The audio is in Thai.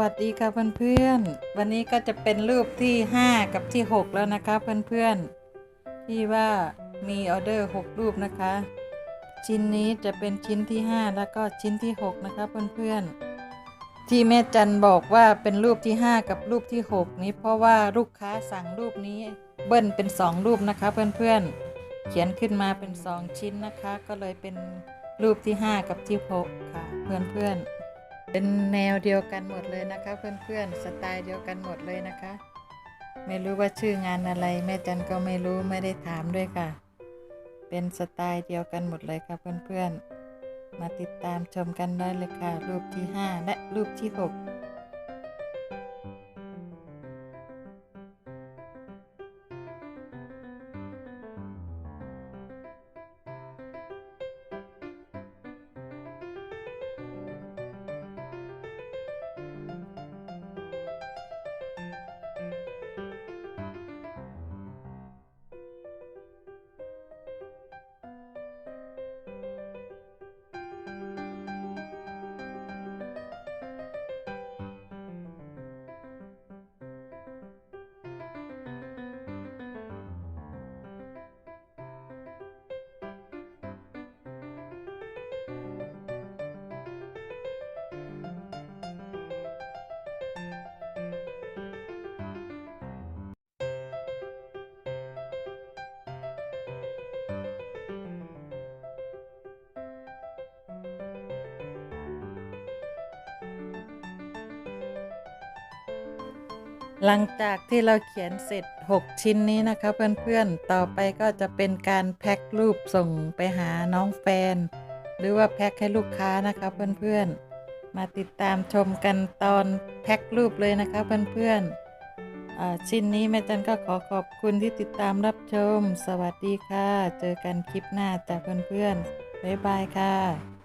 วัสดีค่ะเพื่อนๆ วันนี้ก็จะเป็นรูปที่ 5 กับที่ 6 แล้วนะคะเพื่อนๆ ที่ว่ามีออเดอร์ 6 รูปนะคะ ชิ้นนี้จะเป็นชิ้นที่ 5 แล้วก็ชิ้นที่ 6 นะคะเพื่อนๆ ที่แม่จันบอกว่าเป็นรูปที่ 5 กับรูปที่ 6 นี้เพราะว่าลูกค้าสั่งรูปนี้เบิ้ลเป็น 2 รูปนะคะเพื่อนๆ เขียนขึ้นมาเป็น 2 ชิ้นนะคะ ก็เลยเป็นรูปที่ 5 กับที่ 6 ค่ะเพื่อนๆ เป็นแนวเดียวกันหมดเลยนะคะ เพื่อนๆ สไตล์เดียวกันหมดเลยนะคะ ไม่รู้ว่าชื่องานอะไรแม่จันก็ไม่รู้ไม่ได้ถามด้วยค่ะ เป็นสไตล์เดียวกันหมดเลยค่ะเพื่อนๆ มาติดตามชมกันได้เลยค่ะ รูปที่ 5 และรูปที่ 6 หลังจากที่เราเขียนเสร็จ 6 ชิ้นนี้นะคะ เพื่อนๆ ต่อไปก็จะเป็นการแพ็ครูปส่งไปหาน้องแฟน หรือว่าแพ็คให้ลูกค้านะคะเพื่อนๆ มาติดตามชมกันตอนแพ็ครูปเลยนะคะเพื่อนๆอ่าชิ้นนี้แม่จันก็ขอขอบคุณที่ติดตามรับชม สวัสดีค่ะ เจอกันคลิปหน้าจากเพื่อนๆบ๊ายบายค่ะ